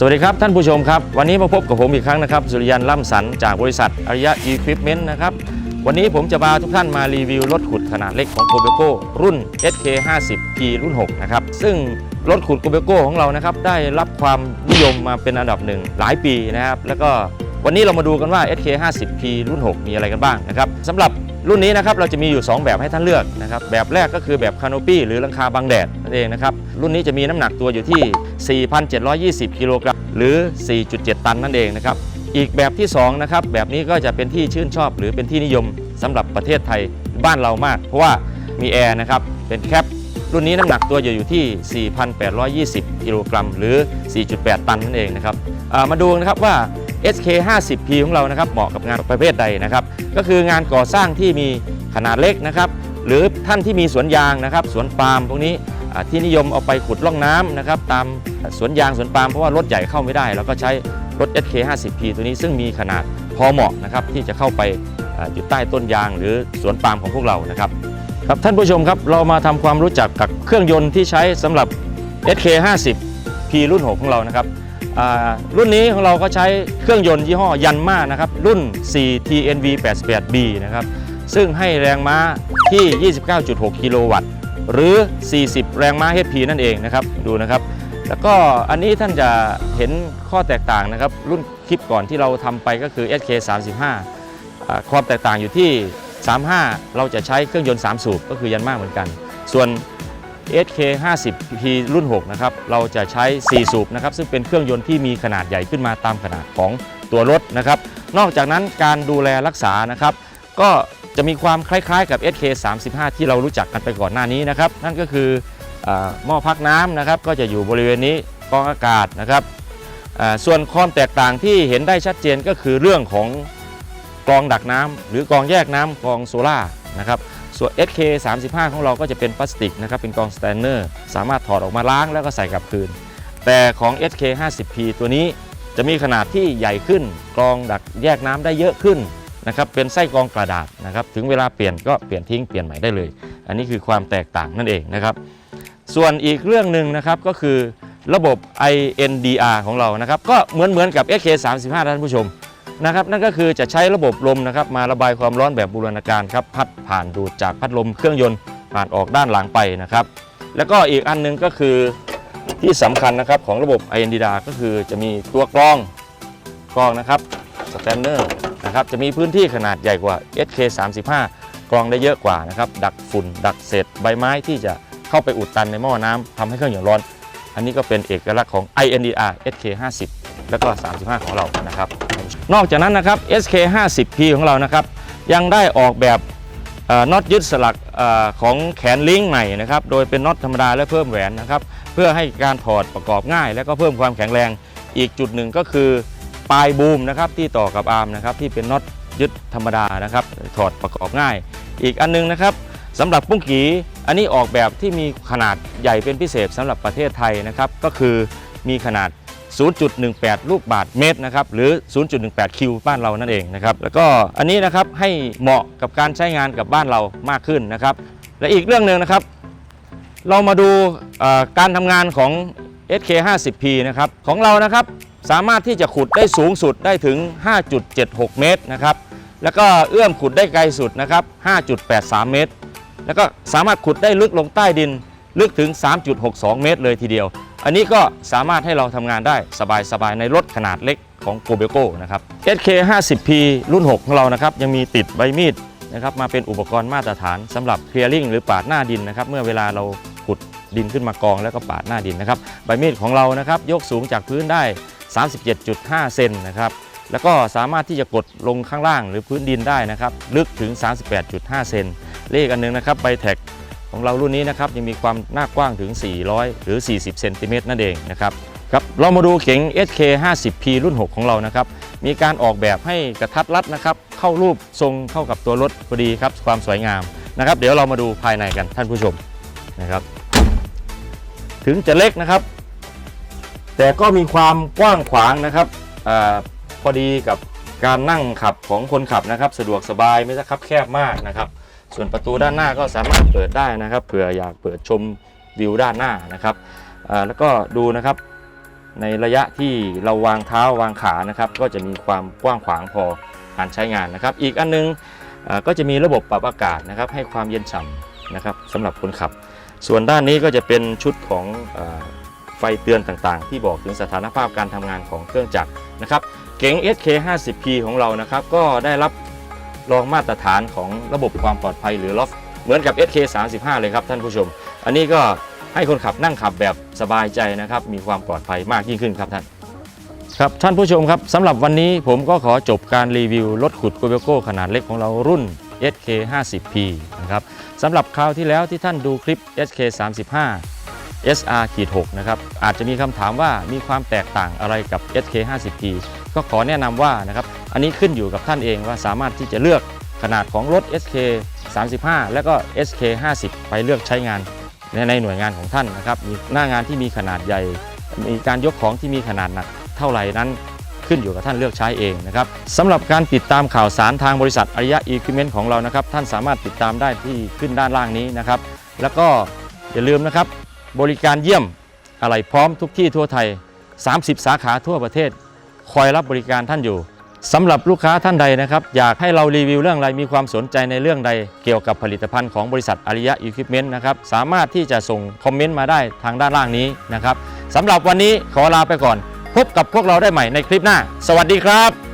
สวัสดีครับท่านผู้ชมครับ วันนี้มาพบกับผมอีกครั้งนะครับ สุริยันล่ำสันจากบริษัทอริยะอีควิปเมนต์นะครับ วันนี้ผมจะพาทุกท่านมารีวิวรถขุดขนาดเล็กของโกเบโกรุ่น SK 5 0 P รุ่น 6 นะครับ ซึ่งรถขุดโกเบโกของเรานะครับ ได้รับความนิยมมาเป็นอันดับหนึ่งหลายปีนะครับ แล้วก็วันนี้เรามาดูกันว่า SK 5 0 P รุ่น 6 มีอะไรกันบ้างนะครับสำหรับ รุ่นนี้นะครับเราจะมีอยู่ 2 แบบให้ท่านเลือกนะครับแบบแรกก็คือแบบคาน o ปี้หรือลังคาบังแดดนั่นเองนะครับรุ่นนี้จะมีน้ำหนักตัวอยู่ที่ 4,720 กิโลกรัมหรือ 4.7 ตันนั่นเองนะครับอีกแบบที่2นะครับแบบนี้ก็จะเป็นที่ชื่นชอบ หรือเป็นที่นิยมสำหรับประเทศไทยบ้านเรามาก เพราะว่ามีแอร์นะครับเป็นแคปรุ่นนี้น้ำหนักตัวจะอยู่ที่ 4,820 กิโลกรัมหรือ 4.8 ตันนั่นเองนะครับามาดูนะครับว่า SK 50P ของเรานะครับเหมาะกับงานประเภทใดนะครับ ก็คืองานก่อสร้างที่มีขนาดเล็กนะครับหรือท่านที่มีสวนยางนะครับสวนปาล์มพวกนี้ที่นิยมเอาไปขุดร่องน้ำนะครับตามสวนยางสวนปาล์มเพราะว่ารถใหญ่เข้าไม่ได้แล้วก็ใช้รถ SK 50P ตัวนี้ซึ่งมีขนาดพอเหมาะนะครับที่จะเข้าไปอยู่ใต้ต้นยางหรือสวนปาล์มของพวกเรานะครับครับท่านผู้ชมครับเรามาทำความรู้จักกับเครื่องยนต์ที่ใช้สำหรับ SK 50P รุ่น 6 ของเรานะครับ รุ่นนี้ของเราก็ใช้เครื่องยนต์ยี่ห้อยันมานะครับรุ่น 4TNV 88B นะครับซึ่งให้แรงม้าที่ 29.6 กิโลวัตต์หรือ 40 แรงม้า HP นั่นเองนะครับดูนะครับ แล้วก็อันนี้ท่านจะเห็นข้อแตกต่างนะครับ รุ่นคลิปก่อนที่เราทำไปก็คือ SK 35ความแตกต่างอยู่ที่ 35 เราจะใช้เครื่องยนต์ 3 สูบก็คือยันมาเหมือนกัน ส่วน SK 50P รุ่น 6 นะครับ เราจะใช้ 4 สูบนะครับ ซึ่งเป็นเครื่องยนต์ที่มีขนาดใหญ่ขึ้นมาตามขนาดของตัวรถนะครับ นอกจากนั้นการดูแลรักษานะครับ ก็จะมีความคล้ายๆกับ SK 35ที่เรารู้จักกันไปก่อนหน้านี้นะครับ นั่นก็คืออหม้อพักน้ำนะครับ ก็จะอยู่บริเวณนี้กองอากาศนะครับ ส่วนความแตกต่างที่เห็นได้ชัดเจนก็คือเรื่องของกองดักน้ำหรือกองแยกน้ำกองโซล่านะครับ ส่วน SK 35 ของเราก็จะเป็นพลาสติกนะครับเป็นกรองสแตนเนอร์สามารถถอดออกมาล้างแล้วก็ใส่กลับคืน แต่ของ SK 50P ตัวนี้จะมีขนาดที่ใหญ่ขึ้นกรองดักแยกน้ำได้เยอะขึ้นนะครับเป็นไส้กรองกระดาษนะครับถึงเวลาเปลี่ยนก็เปลี่ยนทิ้งเปลี่ยนใหม่ได้เลย อันนี้คือความแตกต่างนั่นเองนะครับส่วนอีกเรื่องหนึ่งนะครับก็คือระบบ INDR ของเรานะครับก็เหมือนเหมือนกับ SK 35 ท่านผู้ชม นะครับนั่นก็คือจะใช้ระบบลมนะครับมาระบายความร้อนแบบบูรณาการครับพัดผ่านดูดจากพัดลมเครื่องยนต์ผ่านออกด้านหลังไปนะครับ แล้วก็อีกอันหนึงก็คือที่สำคัญนะครับของระบบ i n d a ก็คือจะมีตัวกรองกรองนะครับสแตนเนอร์นะครับจะมีพื้นที่ขนาดใหญ่กว่า SK 35 กรองได้เยอะกว่านะครับดักฝุ่น ดักเศษใบไม้ที่จะเข้าไปอุดตันในหม้อน้ำทำให้เครื่องยนต์ร้อน อันนี้ก็เป็นเอกลักษณ์ของ INDR SK 50 แล้วก็ 35 ของเรานะครับ นอกจากนั้นนะครับ SK 50P ของเรานะครับยังได้ออกแบบน็อตยึดสลักออของแขนลิงก์ใหม่นะครับโดยเป็นน็อตธรรมดาและเพิ่มแหวนนะครับเพื่อให้การถอดประกอบง่าย และก็เพิ่มความแข็งแรงอีกจุดหนึ่งก็คือปลายบูมนะครับที่ต่อกับอาร์มนะครับที่เป็นน็อตยึดธรรมดานะครับถอดประกอบง่าย อีกอันนึงนะครับสำหรับปุ้งกีอันนี้ออกแบบที่มีขนาดใหญ่เป็นพิเศษสำหรับประเทศไทยนะครับก็คือมีขนาด 0.18 ลูกบาทเมตรนะครับหรือ 0.18 คิวบ้านเรานั่นเองนะครับแล้วก็อันนี้นะครับให้เหมาะกับการใช้งานกับบ้านเรามากขึ้นนะครับและอีกเรื่องหนึ่งนะครับ เรามาดูการทำงานของ SK 50P นะครับของเรานะครับสามารถที่จะขุดได้สูงสุดได้ถึง 5.76 เมตรนะครับแล้วก็เอื้อมขุดได้ไกลสุดนะครับ 5.83 เมตร แล้วก็สามารถขุดได้ลึกลงใต้ดิน ลึกถึง 3.62 เมตรเลยทีเดียว อันนี้ก็สามารถให้เราทำงานได้สบายๆ ในรถขนาดเล็กของโกเบโก้นะครับ SK 50P รุ่น 6 ของเรานะครับ ยังมีติดใบมีดนะครับมาเป็นอุปกรณ์มาตรฐานสำหรับเคลียร์ลิงหรือปาดหน้าดินนะครับ เมื่อเวลาเราขุดดินขึ้นมากองแล้วก็ปาดหน้าดินนะครับ ใบมีดของเรานะครับยกสูงจากพื้นได้ 37.5 เซนนะครับแล้วก็สามารถที่จะกดลงข้างล่างหรือพื้นดินได้นะครับ ลึกถึง 38.5 เซนเลขอันนึงนะครับใบแท็ก ของเรารุ่นนี้นะครับยังมีความหน้ากว้างถึง 400 หรือ 40 เซนติเมตรนั่นเองนะครับครับเรามาดูเก๋ง SK 50P รุ่น 6 ของเรานะครับมีการออกแบบให้กระทัดรัดนะครับเข้ารูปทรงเข้ากับตัวรถพอดีครับความสวยงามนะครับ เดี๋ยวเรามาดูภายในกันท่านผู้ชมนะครับ ถึงจะเล็กนะครับ แต่ก็มีความกว้างขวางนะครับอาพอดีกับการนั่งขับของคนขับนะครับ สะดวกสบายไม่ใช่คับแคบมากนะครับ ส่วนประตูด้านหน้าก็สามารถเปิดได้นะครับเผื่ออยากเปิดชมวิวด้านหน้านะครับแล้วก็ดูนะครับในระยะที่เราวางเท้าวางขานะครับ ก็จะมีความกว้างขวางพอการใช้งานนะครับ อีกอันนึงอ่าก็จะมีระบบปรับอากาศนะครับ ให้ความเย็นฉ่ำนะครับสำหรับคนขับ ส่วนด้านนี้ก็จะเป็นชุดของอไฟเตือนต่างๆ ที่บอกถึงสถานภาพการทำงานของเครื่องจักรนะครับ เก๋ง SK 50P ของเรานะครับ ก็ได้รับ รองมาตรฐานของระบบความปลอดภัยหรือ LOF เหมือนกับ SK 35 เลยครับท่านผู้ชม อันนี้ก็ให้คนขับนั่งขับแบบสบายใจนะครับ มีความปลอดภัยมากยิ่งขึ้นครับท่าน ครับท่านผู้ชมครับสำหรับวันนี้ผมก็ขอจบการรีวิวรถขุดโกเบโก้ขนาดเล็กของเรารุ่น SK 50P นะครับสำหรับคราวที่แล้วที่ท่านดูคลิป SK 35 SR-6 นะครับอาจจะมีคำถามว่ามีความแตกต่างอะไรกับ SK 50P ก็ขอแนะนำว่านะครับ อันนี้ขึ้นอยู่กับท่านเองว่าสามารถที่จะเลือกขนาดของรถ SK 35 และก็ SK 50 ไปเลือกใช้งานในในหน่วยงานของท่านนะครับมีหน้างานที่มีขนาดใหญ่ มีการยกของที่มีขนาดหนักเท่าไหร่นั้นขึ้นอยู่กับท่านเลือกใช้เองนะครับสำหรับการติดตามข่าวสารทางบริษัทอริยะอีควิเมนต์ของเรานะครับ ท่านสามารถติดตามได้ที่ขึ้นด้านล่างนี้นะครับ แล้วก็อย่าลืมนะครับ บริการเยี่ยมอะไรพร้อมทุกที่ทั่วไทย 30 สาขาทั่วประเทศ คอยรับบริการท่านอยู่ สำหรับลูกค้าท่านใดนะครับ อยากให้เรารีวิวเรื่องอะไรมีความสนใจในเรื่องใดเกี่ยวกับผลิตภัณฑ์ของบริษัทอริยะอุปกรณ์นะครับ สามารถที่จะส่งคอมเมนต์มาได้ทางด้านล่างนี้นะครับสำหรับวันนี้ขอลาไปก่อน พบกับพวกเราได้ใหม่ในคลิปหน้า สวัสดีครับ